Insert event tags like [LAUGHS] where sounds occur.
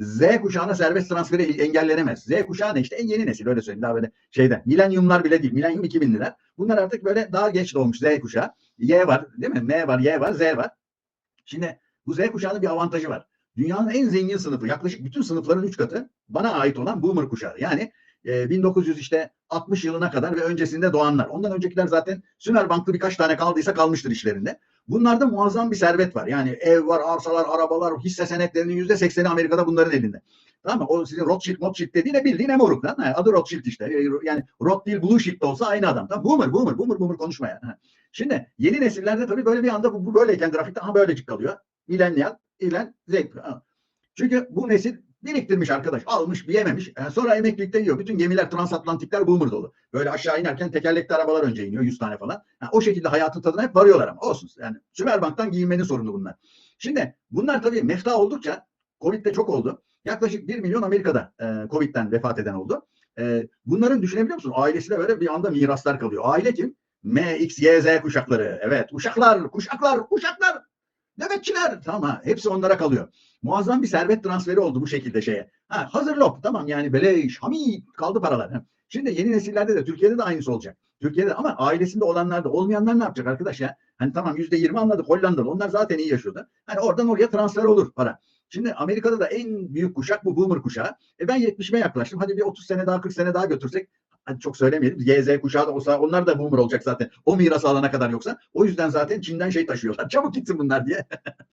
Z kuşağına serbest transferi engellenemez. Z kuşağı ne işte en yeni nesil öyle söyleyeyim daha böyle şeyden. Milenyumlar bile değil. Milenyum 2000'liler. Bunlar artık böyle daha geç doğmuş Z kuşağı. Y var değil mi? M var, Y var, Z var. Şimdi bu Z kuşağının bir avantajı var. Dünyanın en zengin sınıfı yaklaşık bütün sınıfların 3 katı bana ait olan boomer kuşağı. Yani e, 1900 işte 60 yılına kadar ve öncesinde doğanlar. Ondan öncekiler zaten Sümerbank'ta birkaç tane kaldıysa kalmıştır işlerinde. Bunlarda muazzam bir servet var. Yani ev var, arsalar, arabalar, hisse senetlerinin yüzde sekseni Amerika'da bunların elinde. Tamam mı? O sizin Rothschild, Rothschild dediğine bildiğin moruk lan. Ha, Adı Rothschild işte. E, Yani Roth değil Blue de olsa aynı adam. Tamam Boomer, boomer, boomer, boomer konuşma yani. Ha. Şimdi yeni nesillerde tabii böyle bir anda bu, bu böyleyken grafikte aha böylecik kalıyor. Millennial, ilen, Z. Ha. Çünkü bu nesil biriktirmiş arkadaş. Almış, yememiş. Yani sonra emeklilikte yiyor. Bütün gemiler, transatlantikler boomer dolu. Böyle aşağı inerken tekerlekli arabalar önce iniyor. 100 tane falan. Ha, o şekilde hayatın tadına hep varıyorlar ama. Olsun. Yani Sümerbank'tan giyinmenin sorunu bunlar. Şimdi bunlar tabii mefta oldukça Covid'de çok oldu. Yaklaşık 1 milyon Amerika'da e, Covid'den vefat eden oldu. E, bunların düşünebiliyor musun? Ailesine böyle bir anda miraslar kalıyor. Aile kim? M, X, Y, Z kuşakları. Evet. Uşaklar, kuşaklar, kuşaklar. Nöbetçiler. Tamam. Hepsi onlara kalıyor. Muazzam bir servet transferi oldu bu şekilde şeye. Ha, hazır lop. Tamam yani beleş, hamid kaldı paralar. Şimdi yeni nesillerde de Türkiye'de de aynısı olacak. Türkiye'de ama ailesinde olanlar da olmayanlar ne yapacak arkadaş ya? Hani tamam yüzde yirmi anladık Hollandalı. Onlar zaten iyi yaşıyordu. Hani oradan oraya transfer olur para. Şimdi Amerika'da da en büyük kuşak bu boomer kuşağı. E ben 70'ime yaklaştım. Hadi bir 30 sene daha 40 sene daha götürsek hadi çok söylemeyelim. Y, Z kuşağı da olsa onlar da boomer olacak zaten. O mirası alana kadar yoksa. O yüzden zaten Çin'den şey taşıyorlar. [LAUGHS] Çabuk gitsin bunlar diye. [LAUGHS]